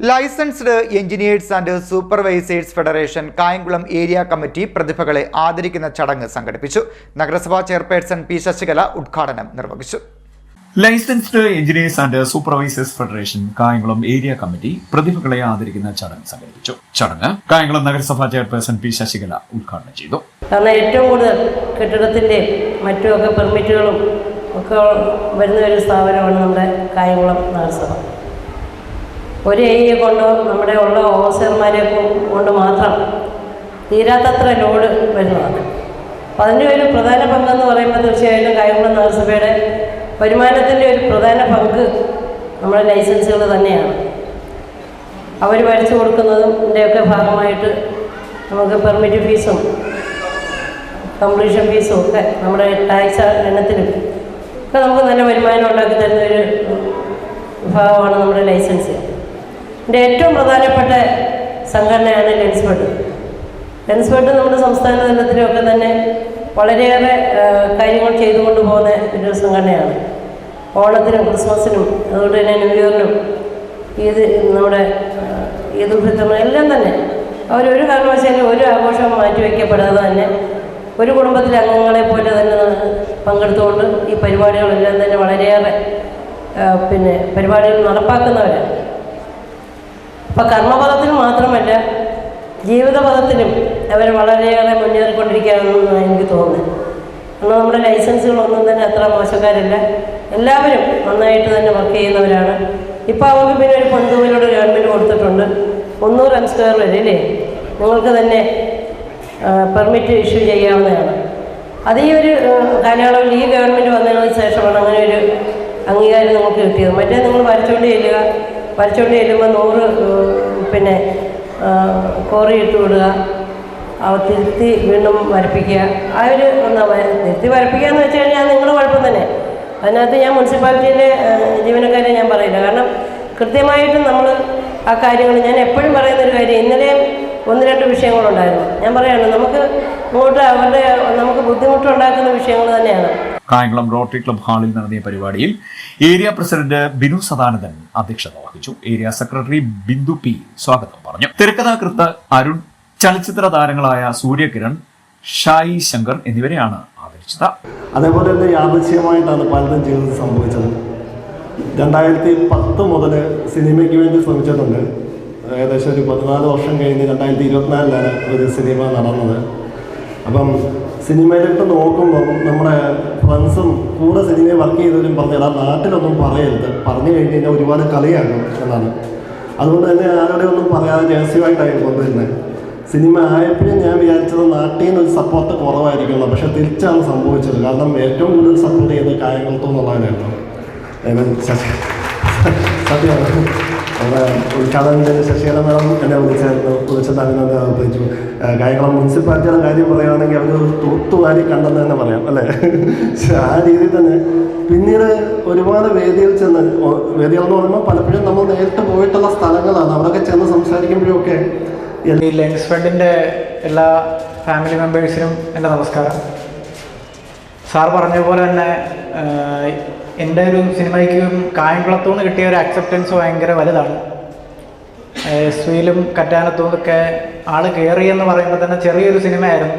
Licensed engineers and supervisors federation Kayamkulam area committee പ്രതിഭകളെ ആദരിക്കുന്ന ചടങ്ങ് സംഘടിപ്പിച്ചു. നഗരസഭാ ചെയർപേഴ്സൺ പി ശശികല ഉദ്ഘാടനം നിർവഹിച്ചു. Licensed engineers and supervisors federation Kayamkulam area committee പ്രതിഭകളെ ആദരിക്കുന്ന ചടങ്ങ് സംഘടിപ്പിച്ചു. ചടങ്ങ് കായംകുളം നഗരസഭാ ചെയർപേഴ്സൺ പി ശശികല ഉദ്ഘാടനം ചെയ്തു. കാരണം ഏറ്റവും കൂടുതൽ കെട്ടിടത്തിന്റെ മറ്റുമൊക്കെ പെർമിറ്റുകളും ഒക്കെ വരുന്ന ഒരു സ്ഥാപനമാണ് നമ്മുടെ കായംകുളം നഗരസഭ. ഒരു ഏരിയ കൊണ്ട് നമ്മുടെ ഉള്ള ഓഫീസർമാരെ കൊണ്ട് മാത്രം തീരാത്തത്ര ലോഡ് വരുന്നതാണ്. അപ്പം അതിന്റെ ഒരു പ്രധാന പങ്കെന്ന് പറയുമ്പോൾ തീർച്ചയായിട്ടും കായംകുളം നഗരസഭയുടെ വരുമാനത്തിന്റെ ഒരു പ്രധാന പങ്ക് നമ്മുടെ ലൈസൻസുകൾ തന്നെയാണ്. അവർ വരച്ചു കൊടുക്കുന്നതിന്റെയൊക്കെ ഭാഗമായിട്ട് നമുക്ക് പെർമിറ്റ് ഫീസും കംപ്ലീഷൻ ഫീസും ഒക്കെ നമ്മുടെ ടാക്സ് എണ്ണത്തിലും ഒക്കെ നമുക്ക് നല്ല വരുമാനം ഉണ്ടാക്കി തരുന്ന ഒരു വിഭാഗമാണ് നമ്മുടെ ലൈസൻസ്. ഇതിന്റെ ഏറ്റവും പ്രധാനപ്പെട്ട സംഘടനയാണ് ലെൻസ്ബെഡ് ലെൻസ്ബെഡ് നമ്മുടെ സംസ്ഥാന തലത്തിലൊക്കെ തന്നെ വളരെയേറെ കാര്യങ്ങൾ ചെയ്തുകൊണ്ട് പോകുന്ന ഒരു സംഘടനയാണ്. ഓണത്തിനും ക്രിസ്മസിനും അതുകൊണ്ട് തന്നെ ന്യൂ ഇയറിനും ഈദ് നമ്മുടെ ആ, ഈദ് ഉൽ ഫിത്തറിനും എല്ലാം തന്നെ അവരൊരു കാരണവശാലും ഒരു ആഘോഷം മാറ്റിവെക്കപ്പെടാതെ തന്നെ ഒരു കുടുംബത്തിലെ അംഗങ്ങളെ പോലെ തന്നെ പങ്കെടുത്തുകൊണ്ട് ഈ പരിപാടികളെല്ലാം തന്നെ വളരെയേറെ പിന്നെ പരിപാടികൾ നടപ്പാക്കുന്നവരാണ്. അപ്പോൾ കർമ്മപദത്തിൽ മാത്രമല്ല ജീവിതപദത്തിലും അവർ വളരെയേറെ മുന്നേറിക്കൊണ്ടിരിക്കുകയാണെന്ന് എനിക്ക് തോന്നുന്നത് കാരണം നമ്മുടെ ലൈസൻസുകളൊന്നും തന്നെ അത്ര മോശക്കാരല്ല. എല്ലാവരും നന്നായിട്ട് തന്നെ വർക്ക് ചെയ്യുന്നവരാണ്. ഇപ്പോൾ അവർക്ക് പിന്നെ ഒരു പൊൻതൂവിലൂടെ ഗവൺമെന്റ് കൊടുത്തിട്ടുണ്ട്. മുന്നൂറ് എം സ്ക്വയർ വരെ അല്ലേ? നിങ്ങൾക്ക് തന്നെ പെർമിറ്റ് ഇഷ്യൂ ചെയ്യാവുന്നതാണ്. അത് ഈ ഒരു കാലയളവിൽ ഈ ഗവൺമെന്റ് വന്നതിന് ശേഷമാണ് അങ്ങനെ ഒരു അംഗീകാരം നമുക്ക് കിട്ടിയത്. മറ്റേ നിങ്ങൾ വരച്ചുകൊണ്ട് ചെല്ലുക. വരച്ചുകൊണ്ട് ചെല്ലുമ്പോൾ നൂറ് പിന്നെ കോറി ഇട്ട് വിടുക. അവ തിരുത്തി വീണ്ടും വരപ്പിക്കുക. ആ ഒരു എന്താ തിരുത്തി വരപ്പിക്കുക എന്ന് വെച്ച് കഴിഞ്ഞാൽ നിങ്ങൾ കുഴപ്പം തന്നെ. അതിനകത്ത് ഞാൻ മുനിസിപ്പാലിറ്റിയിലെ ജീവനക്കാരെ ഞാൻ പറയില്ല. കാരണം കൃത്യമായിട്ടും നമ്മൾ ആ കാര്യങ്ങൾ ഞാൻ എപ്പോഴും പറയുന്ന ഒരു കാര്യം ഇന്നലെയും ഒന്ന് രണ്ട് വിഷയങ്ങളുണ്ടായിരുന്നു. ഞാൻ പറയുകയാണ് നമുക്ക് ഇങ്ങോട്ട് അവരുടെ നമുക്ക് ബുദ്ധിമുട്ടുണ്ടാക്കുന്ന വിഷയങ്ങൾ തന്നെയാണ്. കായംകുളം റോട്ടറി ക്ലബ് ഹാളിൽ നടത്തിയ പരിപാടിയിൽ ഏരിയ പ്രസിഡന്റ് ബിനു സദാനന്ദൻ അധ്യക്ഷത വഹിച്ചു. ഏരിയ സെക്രട്ടറി ബിന്ദു പി സ്വാഗതം പറഞ്ഞു. തിരക്കഥാകൃത്ത് അരുൺ ചലച്ചിത്ര താരങ്ങളായ സൂര്യകിരൺ ഷായി ശങ്കർ എന്നിവരെയാണ് ആദരിച്ചത്. അതേപോലെ തന്നെ യാദൃശ്യമായിട്ടാണ് പലതും ജീവിതത്തിൽ സംഭവിച്ചത്. രണ്ടായിരത്തി പത്ത് മുതൽ സിനിമയ്ക്ക് വേണ്ടി ശ്രമിച്ചിട്ടുണ്ട്. ഏകദേശം ഒരു പതിനാല് വർഷം കഴിഞ്ഞ് രണ്ടായിരത്തി ഇരുപത്തിനാലിലാണ് ഒരു സിനിമ നടന്നത്. അപ്പം സിനിമയിലിട്ട് നോക്കുമ്പം നമ്മുടെ ഫ്രണ്ട്സും കൂടെ സിനിമയിൽ വർക്ക് ചെയ്തവരും പറഞ്ഞു ആ നാട്ടിലൊന്നും പറയരുത്. പറഞ്ഞു കഴിഞ്ഞ് കഴിഞ്ഞാൽ ഒരുപാട് കളിയാകും എന്നാണ്. അതുകൊണ്ട് തന്നെ ആരുടെ ഒന്നും പറയാതെ രഹസ്യമായിട്ടായിരുന്നു കൊണ്ടുവരുന്നത്. സിനിമ ആയപ്പോഴും ഞാൻ വിചാരിച്ചത് നാട്ടിൽ നിന്ന് ഒരു സപ്പോർട്ട് കുറവായിരിക്കുമല്ലോ പക്ഷെ തിരിച്ചാണ് സംഭവിച്ചത്. കാരണം ഏറ്റവും കൂടുതൽ സപ്പോർട്ട് ചെയ്ത ഏവൻ ശശി സത്യമാണ് അവിടെ ഉദ്ഘാടനത്തിന് ശശികല മേഡം എന്നെ വിളിച്ചായിരുന്നു. അഭിനന്ദനം അർപ്പിച്ചു ഏഹ് കായംകുളം മുനിസിപ്പാലിറ്റിയുടെ കാര്യം പറയുകയാണെങ്കിൽ അവർ തൂത്തുവാരി കണ്ടെന്ന് തന്നെ പറയാം അല്ലേ? ആ രീതിയിൽ തന്നെ പിന്നീട് ഒരുപാട് വേദിയിൽ ചെന്ന് വേദികൾ എന്ന് പറയുമ്പോൾ പലപ്പോഴും നമ്മൾ നേരിട്ട് പോയിട്ടുള്ള സ്ഥലങ്ങളാണ്. അവിടെയൊക്കെ ചെന്ന് സംസാരിക്കുമ്പോഴൊക്കെ ഈ ലെൻസ് ഫണ്ടിന്റെ എല്ലാ ഫാമിലി മെമ്പേഴ്സിനും എന്റെ നമസ്കാരം. സാർ പറഞ്ഞ പോലെ തന്നെ എന്റെ ഒരു സിനിമയ്ക്കും കായംകുളത്തുനിന്ന് കിട്ടിയ ഒരു അക്സെപ്റ്റൻസ് ഭയങ്കര വലുതാണ്. എസ് വിയിലും ആൾ കയറി എന്ന് പറയുമ്പോൾ തന്നെ ചെറിയൊരു സിനിമയായിരുന്നു.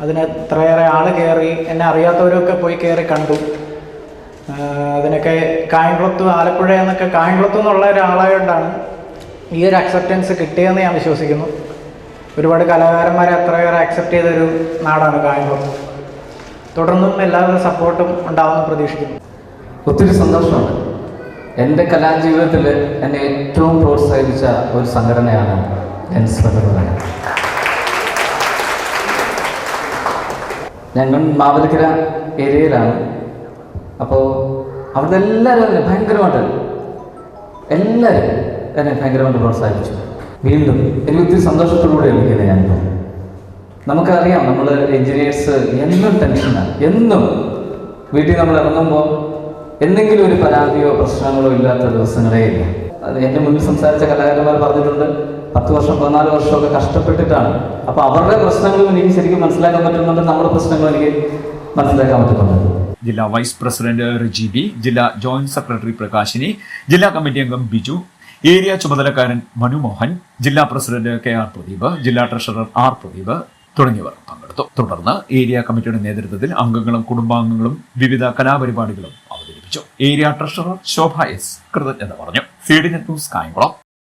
അതിന് ഇത്രയേറെ ആൾ കയറി എന്നെ അറിയാത്തവരൊക്കെ പോയി കയറി കണ്ടു. അതിനൊക്കെ കായംകുളത്ത് ആലപ്പുഴ എന്നൊക്കെ കായംകുളത്തു നിന്നുള്ള ഒരാളായതുകൊണ്ടാണ് ഈ ഒരു അക്സെപ്റ്റൻസ് കിട്ടിയെന്ന് ഞാൻ വിശ്വസിക്കുന്നു. ഒരുപാട് കലാകാരന്മാരെ അത്രയേറെ അക്സെപ്റ്റ് ചെയ്തൊരു നാടാണ് കായംകുളം. തുടർന്നും എല്ലാവരും സപ്പോർട്ടും ഉണ്ടാവുമെന്ന് പ്രതീക്ഷിക്കുന്നു. ഒത്തിരി സന്തോഷമാണ്. എന്റെ കലാജീവിതത്തിൽ എന്നെ ഏറ്റവും പ്രോത്സാഹിപ്പിച്ച ഒരു സംഘടനയാണ് ലെൻസ് ഫെഡറൽ ഞങ്ങൾ മാവലിക്കര ഏരിയയിലാണ്. അപ്പോൾ അവിടെ എല്ലാവരും എന്നെ ഭയങ്കരമായിട്ട് എല്ലാവരും എന്നെ ഭയങ്കരമായിട്ട് പ്രോത്സാഹിപ്പിച്ചു. വീണ്ടും എനിക്ക് ഒത്തിരി സന്തോഷത്തോടുകൂടി ഇരിക്കുന്നത് ഞാനിപ്പോൾ നമുക്കറിയാം നമ്മൾ എഞ്ചിനീയേഴ്സ് എന്നും ടെൻഷനാണ് എന്നും വീട്ടിൽ നമ്മൾ ഇറങ്ങുമ്പോൾ എന്തെങ്കിലും ഒരു പരാതിയോ പ്രശ്നങ്ങളോ ഇല്ലാത്ത ദിവസങ്ങളേ ഇല്ല. അത് എന്റെ മുന്നിൽ സംസാരിച്ച കലാകാരന്മാർ പറഞ്ഞിട്ടുണ്ട് പത്ത് വർഷം പതിനാല് വർഷമൊക്കെ കഷ്ടപ്പെട്ടിട്ടാണ്. അപ്പോൾ അവരുടെ പ്രശ്നങ്ങളും എനിക്ക് ശരിക്കും മനസ്സിലാക്കാൻ പറ്റുന്നുണ്ട് നമ്മുടെ പ്രശ്നങ്ങളും എനിക്ക് മനസ്സിലാക്കാൻ പറ്റുന്നുണ്ട്. ജില്ലാ വൈസ് പ്രസിഡന്റ് റിജി ബി ജില്ലാ ജോയിന്റ് സെക്രട്ടറി പ്രകാശിനി ജില്ലാ കമ്മിറ്റി അംഗം ബിജു ഏരിയ ചുമതലക്കാരൻ മനുമോഹൻ ജില്ലാ പ്രസിഡന്റ് കെ ആർ പ്രദീപ് ജില്ലാ ട്രഷറർ ആർ പ്രദീപ് തുടങ്ങിയവർ പങ്കെടുത്തു. തുടർന്ന് ഏരിയ കമ്മിറ്റിയുടെ നേതൃത്വത്തിൽ അംഗങ്ങളും കുടുംബാംഗങ്ങളും വിവിധ കലാപരിപാടികളും ഏരിയ ട്രഷറർ ശോഭ എസ്. കൃതജ്ഞത പറഞ്ഞു. C D news Kayamkulam.